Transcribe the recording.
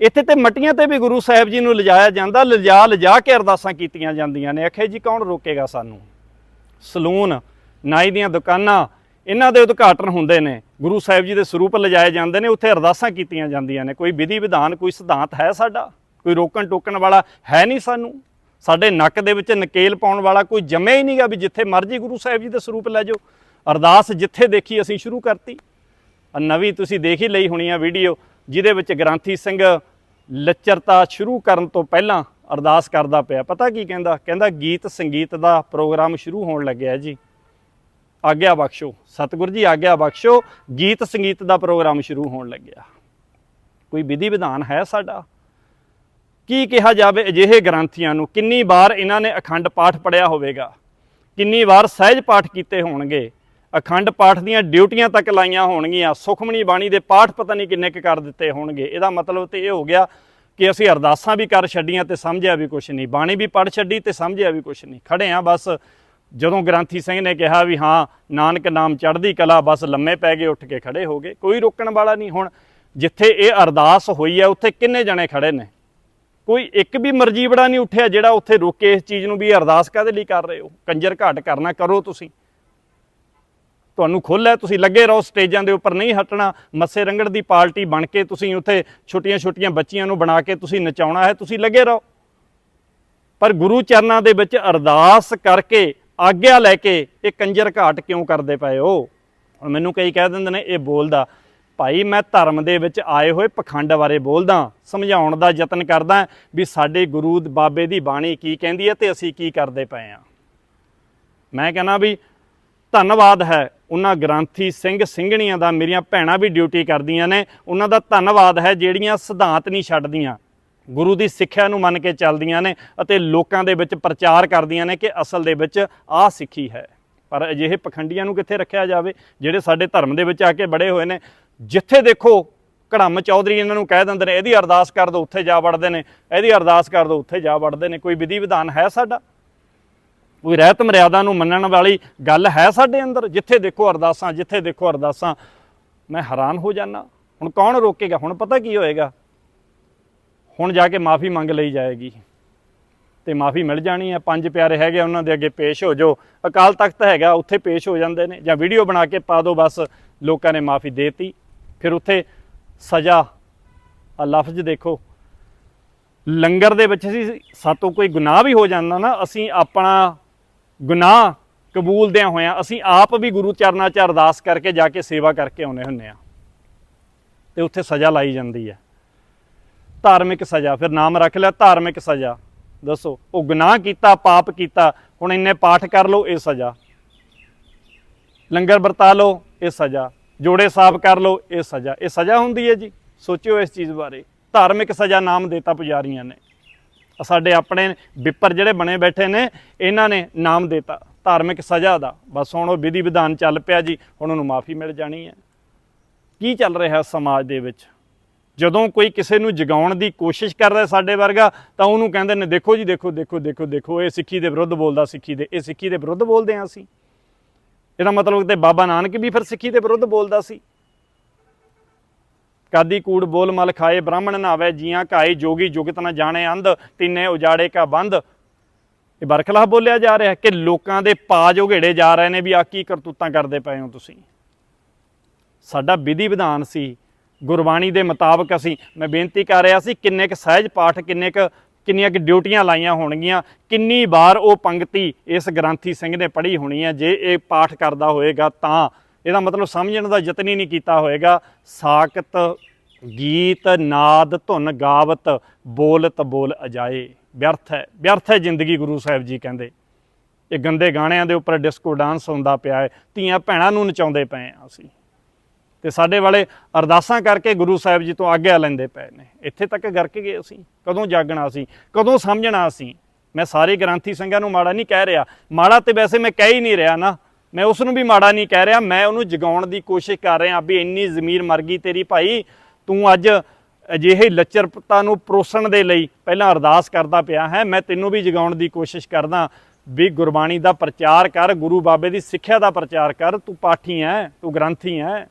ਇੱਥੇ ਤੇ ਮਟੀਆਂ ਤੇ ਵੀ ਗੁਰੂ ਸਾਹਿਬ ਜੀ ਨੂੰ ਲਿਜਾਇਆ ਜਾਂਦਾ, ਲਿਜਾ ਲਿਜਾ ਕੇ ਅਰਦਾਸਾਂ ਕੀਤੀਆਂ ਜਾਂਦੀਆਂ ਨੇ। ਆਖੇ ਜੀ ਕੌਣ ਰੋਕੇਗਾ ਸਾਨੂੰ? ਸਲੂਨ, ਨਾਈ ਦੀਆਂ ਦੁਕਾਨਾਂ, ਇਹਨਾਂ ਦੇ ਉਦਘਾਟਨ ਹੁੰਦੇ ਨੇ। ਗੁਰੂ ਸਾਹਿਬ ਜੀ ਦੇ ਸਰੂਪ ਲਿਜਾਏ ਜਾਂਦੇ ਨੇ, ਉੱਥੇ ਅਰਦਾਸਾਂ ਕੀਤੀਆਂ ਜਾਂਦੀਆਂ ਨੇ। ਕੋਈ ਵਿਧੀ ਵਿਧਾਨ, ਕੋਈ ਸਿਧਾਂਤ ਹੈ ਸਾਡਾ? ਕੋਈ ਰੋਕਣ ਟੋਕਣ ਵਾਲਾ ਹੈ ਨਹੀਂ ਸਾਨੂੰ? ਸਾਡੇ ਨੱਕ ਦੇ ਵਿੱਚ ਨਕੇਲ ਪਾਉਣ ਵਾਲਾ ਕੋਈ ਜੰਮਿਆ ਹੀ ਨਹੀਂਗਾ ਵੀ ਜਿੱਥੇ ਮਰਜ਼ੀ ਗੁਰੂ ਸਾਹਿਬ ਜੀ ਦੇ ਸਰੂਪ ਲੈ ਜਾਓ। ਅਰਦਾਸ ਜਿੱਥੇ ਦੇਖੀ ਅਸੀਂ ਸ਼ੁਰੂ ਕਰਤੀ। ਨਵੀਂ ਤੁਸੀਂ ਦੇਖ ਹੀ ਲਈ ਹੋਣੀ ਆ ਵੀਡੀਓ। ਜਿਹਦੇ ਵਿੱਚ ਗ੍ਰਾਂਥੀ ਸਿੰਘ ਲੱਚਰਤਾ ਸ਼ੁਰੂ ਕਰਨ ਤੋਂ ਪਹਿਲਾਂ ਅਰਦਾਸ ਕਰਦਾ ਪਿਆ। ਪਤਾ ਕੀ ਕਹਿੰਦਾ? ਕਹਿੰਦਾ, ਗੀਤ ਸੰਗੀਤ ਦਾ ਪ੍ਰੋਗਰਾਮ ਸ਼ੁਰੂ ਹੋਣ ਲੱਗਿਆ ਜੀ। ਆਗਿਆ ਬਖਸ਼ੋ। ਸਤਿਗੁਰੂ ਜੀ, ਆਗਿਆ ਬਖਸ਼ੋ। ਗੀਤ ਸੰਗੀਤ ਦਾ ਪ੍ਰੋਗਰਾਮ ਸ਼ੁਰੂ ਹੋਣ ਲੱਗਿਆ। ਕੋਈ ਵਿਧੀ ਵਿਧਾਨ ਹੈ ਸਾਡਾ? ਕੀ ਕਿਹਾ ਜਾਵੇ ਅਜਿਹੇ ਗ੍ਰੰਥੀਆਂ ਨੂੰ? ਕਿੰਨੀ ਵਾਰ ਇਹਨਾਂ ਨੇ ਅਖੰਡ ਪਾਠ ਪੜਿਆ ਹੋਵੇਗਾ? ਕਿੰਨੀ ਵਾਰ ਸਹਿਜ ਪਾਠ ਕੀਤੇ ਹੋਣਗੇ? ਅਖੰਡ ਪਾਠ ਦੀਆਂ ਡਿਊਟੀਆਂ ਤੱਕ ਲਾਈਆਂ ਹੋਣਗੀਆਂ। ਸੁਖਮਣੀ ਬਾਣੀ ਦੇ ਪਾਠ ਪਤਾ ਨਹੀਂ ਕਿੰਨੇ ਕੁ ਕਰ ਦਿੱਤੇ ਹੋਣਗੇ। ਇਹਦਾ ਮਤਲਬ ਤੇ ਇਹ ਹੋ ਗਿਆ ਕਿ ਅਸੀਂ ਅਰਦਾਸਾਂ ਵੀ ਕਰ ਛੱਡੀਆਂ ਤੇ ਸਮਝਿਆ ਵੀ ਕੁਝ ਨਹੀਂ। ਬਾਣੀ ਵੀ ਪੜ ਛੱਡੀ ਤੇ ਸਮਝਿਆ ਵੀ ਕੁਝ ਨਹੀਂ। ਖੜੇ ਆ ਬਸ। ਜਦੋਂ ਗ੍ਰੰਥੀ ਸਿੰਘ ਨੇ ਕਿਹਾ ਵੀ ਹਾਂ, ਨਾਨਕ ਨਾਮ ਚੜ੍ਹਦੀ ਕਲਾ, ਬਸ ਲੰਮੇ ਪੈ ਗਏ, ਉੱਠ ਕੇ ਖੜੇ ਹੋ ਗਏ। ਕੋਈ ਰੋਕਣ ਵਾਲਾ ਨਹੀਂ ਹੁਣ। ਜਿੱਥੇ ਇਹ ਅਰਦਾਸ ਹੋਈ ਹੈ ਉੱਥੇ ਕਿੰਨੇ ਜਣੇ ਖੜੇ ਨੇ? ਕੋਈ ਇੱਕ ਵੀ ਮਰਜੀਵੜਾ ਨਹੀਂ ਉੱਠਿਆ ਜਿਹੜਾ ਉੱਥੇ ਰੋਕੇ ਇਸ ਚੀਜ਼ ਨੂੰ ਵੀ ਅਰਦਾਸ ਕਾਦੇ ਲਈ ਕਰ ਰਹੇ ਹੋ? ਕੰਜਰ ਘਾਟ ਕਰਨਾ, ਕਰੋ ਤੁਸੀਂ। ਤੁਹਾਨੂੰ ਖੁੱਲ੍ਹ ਹੈ, ਤੁਸੀਂ ਲੱਗੇ ਰਹੋ ਸਟੇਜਾਂ ਦੇ ਉੱਪਰ, ਨਹੀਂ ਹਟਣਾ। ਮੱਸੇ ਰੰਗੜ ਦੀ ਪਾਰਟੀ ਬਣ ਕੇ ਤੁਸੀਂ ਉੱਥੇ ਛੋਟੀਆਂ-ਛੋਟੀਆਂ ਬੱਚੀਆਂ ਨੂੰ ਬਣਾ ਕੇ ਤੁਸੀਂ ਨਚਾਉਣਾ ਹੈ, ਤੁਸੀਂ ਲੱਗੇ ਰਹੋ। ਪਰ ਗੁਰੂ ਚਰਨਾਂ ਦੇ ਵਿੱਚ ਅਰਦਾਸ ਕਰਕੇ, ਆਗਿਆ ਲੈ ਕੇ ਇਹ ਕੰਜਰ ਘਾਟ ਕਿਉਂ ਕਰਦੇ ਪਏ ਹੋ? ਹੁਣ ਮੈਨੂੰ ਕਈ ਕਹਿ ਦਿੰਦੇ ਨੇ, ਇਹ ਬੋਲਦਾ, ਭਾਈ, ਮੈਂ ਧਰਮ ਦੇ ਵਿੱਚ ਆਏ ਹੋਏ ਪਖੰਡ ਬਾਰੇ ਬੋਲਦਾ, ਸਮਝਾਉਣ ਦਾ ਯਤਨ ਕਰਦਾ ਵੀ ਸਾਡੇ ਗੁਰੂ ਬਾਬੇ ਦੀ ਬਾਣੀ ਕੀ ਕਹਿੰਦੀ ਹੈ ਤੇ ਅਸੀਂ ਕੀ ਕਰਦੇ ਪਏ ਆ ਮੈਂ ਕਹਿੰਦਾ ਵੀ, ਧੰਨਵਾਦ ਹੈ ਉਹਨਾਂ ਗ੍ਰੰਥੀ ਸਿੰਘ ਸਿੰਘਣੀਆਂ ਦਾ ਮੇਰੀਆਂ ਭੈਣਾਂ ਵੀ ਡਿਊਟੀ ਕਰਦੀਆਂ ਨੇ। ਉਹਨਾਂ ਦਾ ਧੰਨਵਾਦ ਹੈ ਜਿਹੜੀਆਂ ਸਿਧਾਂਤ ਨਹੀਂ ਛੱਡਦੀਆਂ। ਗੁਰੂ ਦੀ ਸਿੱਖਿਆ ਨੂੰ ਮੰਨ ਕੇ ਚੱਲਦੀਆਂ ਨੇ ਅਤੇ ਲੋਕਾਂ ਦੇ ਵਿੱਚ ਪ੍ਰਚਾਰ ਕਰਦੀਆਂ ਨੇ ਕਿ ਅਸਲ ਦੇ ਵਿੱਚ ਆਹ ਸਿੱਖੀ ਹੈ। ਪਰ ਅਜਿਹੇ ਪਖੰਡੀਆਂ ਨੂੰ ਕਿੱਥੇ ਰੱਖਿਆ ਜਾਵੇ? ਜਿਹੜੇ ਸਾਡੇ ਧਰਮ ਦੇ ਵਿੱਚ ਆ ਕੇ ਬੜੇ ਹੋਏ ਨੇ। ਜਿੱਥੇ ਦੇਖੋ ਕੜਮ ਚੌਧਰੀ ਇਹਨਾਂ ਨੂੰ ਕਹਿ ਦਿੰਦੇ ਨੇ, ਇਹਦੀ ਅਰਦਾਸ ਕਰ ਦਿਓ ਉੱਥੇ ਜਾ ਵੜਦੇ ਨੇ। ਇਹਦੀ ਅਰਦਾਸ ਕਰ ਦਿਓ ਉੱਥੇ ਜਾ ਵੜਦੇ ਨੇ। ਕੋਈ ਵਿਧੀ ਵਿਧਾਨ ਹੈ ਸਾਡਾ? ਕੋਈ ਰਹਿਤ ਮਰਿਆਦਾ ਨੂੰ ਮੰਨਣ ਵਾਲੀ ਗੱਲ ਹੈ ਸਾਡੇ ਅੰਦਰ, ਜਿੱਥੇ ਦੇਖੋ ਅਰਦਾਸਾਂ, ਜਿੱਥੇ ਦੇਖੋ ਅਰਦਾਸਾਂ। ਮੈਂ ਹੈਰਾਨ ਹੋ ਜਾਣਾ ਹੁਣ ਕੌਣ ਰੋਕੇਗਾ? ਹੁਣ ਪਤਾ ਕੀ ਹੋਏਗਾ? ਹੁਣ ਜਾ ਕੇ ਮਾਫੀ ਮੰਗ ਲਈ ਜਾਏਗੀ। ਤੇ ਮਾਫੀ ਮਿਲ ਜਾਣੀ ਹੈ। ਪੰਜ ਪਿਆਰੇ ਹੈਗੇ ਉਹਨਾਂ ਦੇ ਅੱਗੇ ਪੇਸ਼ ਹੋ ਜਾਓ। ਅਕਾਲ ਤਖਤ ਹੈਗਾ, ਉੱਥੇ ਪੇਸ਼ ਹੋ ਜਾਂਦੇ ਨੇ। ਜਾਂ ਵੀਡੀਓ ਬਣਾ ਕੇ ਪਾ ਦਿਓ ਬਸ। ਲੋਕਾਂ ਨੇ ਮਾਫੀ ਦੇਤੀ। ਫਿਰ ਉੱਥੇ ਸਜ਼ਾ ਆ ਲਫ਼ਜ਼ ਦੇਖੋ। ਲੰਗਰ ਦੇ ਵਿੱਚ ਅਸੀਂ, ਸਾਤੋਂ ਕੋਈ ਗੁਨਾਹ ਵੀ ਹੋ ਜਾਂਦਾ ਨਾ, ਅਸੀਂ ਆਪਣਾ ਗੁਨਾਹ ਕਬੂਲਦਿਆਂ ਹੋਇਆਂ ਅਸੀਂ ਆਪ ਵੀ ਗੁਰੂ ਚਰਨਾਂ 'ਚ ਅਰਦਾਸ ਕਰਕੇ ਜਾ ਕੇ ਸੇਵਾ ਕਰਕੇ ਆਉਨੇ ਹੁੰਨੇ ਆ ਤੇ ਉੱਥੇ ਸਜ਼ਾ ਲਾਈ ਜਾਂਦੀ ਹੈ। ਧਾਰਮਿਕ ਸਜ਼ਾ, ਫਿਰ ਨਾਮ ਰੱਖ ਲਿਆ, ਧਾਰਮਿਕ ਸਜ਼ਾ। ਦੱਸੋ, ਉਹ ਗੁਨਾਹ ਕੀਤਾ, ਪਾਪ ਕੀਤਾ, ਹੁਣ ਇੰਨੇ ਪਾਠ ਕਰ ਲਓ, ਇਹ ਸਜ਼ਾ। ਲੰਗਰ ਵਰਤਾ ਲਓ, ਇਹ ਸਜ਼ਾ। ਜੋੜੇ ਸਾਫ਼ ਕਰ ਲਓ, ਇਹ ਸਜ਼ਾ। ਇਹ ਸਜ਼ਾ ਹੁੰਦੀ ਹੈ ਜੀ। ਸੋਚਿਓ ਇਸ ਚੀਜ਼ ਬਾਰੇ। ਧਾਰਮਿਕ ਸਜ਼ਾ ਨਾਮ ਦੇਤਾ ਪੁਜਾਰੀਆਂ ਨੇ। ਸਾਡੇ ਆਪਣੇ ਵਿਪਰ ਜਿਹੜੇ ਬਣੇ ਬੈਠੇ ਨੇ, ਇਹਨਾਂ ਨੇ ਨਾਮ ਦਿੱਤਾ, ਧਾਰਮਿਕ ਸਜ਼ਾ ਦਾ। ਬਸ ਹੁਣ ਉਹ ਵਿਧੀ ਵਿਧਾਨ ਚੱਲ ਪਿਆ ਜੀ, ਹੁਣ ਉਹਨੂੰ ਮਾਫੀ ਮਿਲ ਜਾਣੀ ਹੈ। ਕੀ ਚੱਲ ਰਿਹਾ ਸਮਾਜ ਦੇ ਵਿੱਚ? ਜਦੋਂ ਕੋਈ ਕਿਸੇ ਨੂੰ ਜਗਾਉਣ ਦੀ ਕੋਸ਼ਿਸ਼ ਕਰਦਾ ਸਾਡੇ ਵਰਗਾ, ਤਾਂ ਉਹਨੂੰ ਕਹਿੰਦੇ ਨੇ, ਦੇਖੋ ਜੀ, ਦੇਖੋ ਦੇਖੋ ਦੇਖੋ ਦੇਖੋ, ਇਹ ਸਿੱਖੀ ਦੇ ਵਿਰੁੱਧ ਬੋਲਦਾ ਸਿੱਖੀ ਦੇ, ਇਹ ਸਿੱਖੀ ਦੇ ਵਿਰੁੱਧ ਬੋਲਦੇ ਆ ਅਸੀਂ। ਇਹਦਾ ਮਤਲਬ ਕਿ ਬਾਬਾ ਨਾਨਕ ਵੀ ਫਿਰ ਸਿੱਖੀ ਦੇ ਵਿਰੁੱਧ ਬੋਲਦਾ ਸੀ। ਕਾਦੀ ਕੂੜ ਬੋਲ ਮਲ ਖਾਏ, ਬ੍ਰਾਹਮਣ ਨਾਵੇ ਜੀਆਂ ਕਾਏ ਜੋਗੀ ਜੁਗਤ ਨਾ ਜਾਣੇ ਅੰਧ, ਤਿੰਨੇ ਉਜਾੜੇ ਕਾ ਬੰਦ ਇਹ ਬਰਖਲਾਫ ਬੋਲਿਆ ਜਾ ਰਿਹਾ ਕਿ ਲੋਕਾਂ ਦੇ ਪਾਜ ਉਘੇੜੇ ਜਾ ਰਹੇ ਨੇ ਵੀ ਆ ਕੀ ਕਰਤੂਤਾਂ ਕਰਦੇ ਪਏ ਹੋ ਤੁਸੀਂ। ਸਾਡਾ ਵਿਧੀ ਵਿਧਾਨ ਸੀ, ਗੁਰਬਾਣੀ ਦੇ ਮੁਤਾਬਕ ਅਸੀਂ, ਮੈਂ ਬੇਨਤੀ ਕਰ ਰਿਹਾ ਸੀ, ਕਿੰਨੇ ਕ ਸਹਿਜ ਪਾਠ, ਕਿੰਨੇ ਕ, ਕਿੰਨੀਆਂ ਕਿ ਡਿਊਟੀਆਂ ਲਾਈਆਂ ਹੋਣਗੀਆਂ, ਕਿੰਨੀ ਵਾਰ ਉਹ ਪੰਕਤੀ ਇਸ ਗ੍ਰੰਥੀ ਸਿੰਘ ਨੇ ਪੜ੍ਹੀ ਹੋਣੀ ਹੈ, ਜੇ ਇਹ ਪਾਠ ਕਰਦਾ ਹੋਏਗਾ ਤਾਂ ਇਹਦਾ ਮਤਲਬ ਸਮਝਣ ਦਾ ਯਤਨ ਹੀ ਨਹੀਂ ਕੀਤਾ ਹੋਏਗਾ। ਸਾਕਤ ਗੀਤ, ਨਾਦ, ਧੁਨ, ਗਾਵਤ, ਬੋਲਤ, ਬੋਲ ਅਜਾਏ। ਵਿਅਰਥ ਹੈ ਵਿਅਰਥ ਹੈ ਜ਼ਿੰਦਗੀ ਗੁਰੂ ਸਾਹਿਬ ਜੀ ਕਹਿੰਦੇ। ਇਹ ਗੰਦੇ ਗਾਣਿਆਂ ਦੇ ਉੱਪਰ ਡਿਸਕੋ ਡਾਂਸ ਹੁੰਦਾ ਪਿਆ ਹੈ, ਧੀਆਂ ਭੈਣਾਂ ਨੂੰ ਨਚਾਉਂਦੇ ਪਏ ਆ ਅਸੀਂ। ਤੇ ਸਾਡੇ ਵਾਲੇ ਅਰਦਾਸਾਂ ਕਰਕੇ ਗੁਰੂ ਸਾਹਿਬ ਜੀ ਤੋਂ ਆਗਿਆ ਲੈਂਦੇ ਪਏ ਨੇ। ਇੱਥੇ ਤੱਕ ਗਰਕ ਗਏ ਅਸੀਂ, ਕਦੋਂ ਜਾਗਣਾ ਅਸੀਂ, ਕਦੋਂ ਸਮਝਣਾ ਅਸੀਂ? ਮੈਂ ਸਾਰੇ ਗ੍ਰੰਥੀ ਸਿੰਘਾਂ ਨੂੰ ਮਾੜਾ ਨਹੀਂ ਕਹਿ ਰਿਹਾ। ਮਾੜਾ ਤੇ ਵੈਸੇ ਮੈਂ ਕਹਿ ਹੀ ਨਹੀਂ ਰਿਹਾ ਨਾ। ਮੈਂ ਉਸ ਨੂੰ ਵੀ ਮਾੜਾ ਨਹੀਂ ਕਹਿ ਰਿਹਾ, ਮੈਂ ਉਹਨੂੰ ਜਗਾਉਣ ਦੀ ਕੋਸ਼ਿਸ਼ ਕਰ ਰਿਹਾ, ਵੀ ਇੰਨੀ ਜ਼ਮੀਰ ਮਰ ਗਈ ਤੇਰੀ ਭਾਈ, ਤੂੰ ਅੱਜ ਅਜਿਹੇ ਲੱਚਰਪਤਾ ਨੂੰ ਪਰੋਸਣ ਦੇ ਲਈ ਪਹਿਲਾਂ ਅਰਦਾਸ ਕਰਦਾ ਪਿਆ ਹੈ, ਮੈਂ ਤੈਨੂੰ ਵੀ ਜਗਾਉਣ ਦੀ ਕੋਸ਼ਿਸ਼ ਕਰਦਾ, ਵੀ ਗੁਰਬਾਣੀ ਦਾ ਪ੍ਰਚਾਰ ਕਰ, ਗੁਰੂ ਬਾਬੇ ਦੀ ਸਿੱਖਿਆ ਦਾ ਪ੍ਰਚਾਰ ਕਰ, ਤੂੰ ਪਾਠੀ ਹੈ, ਤੂੰ ਗ੍ਰੰਥੀ ਹੈ।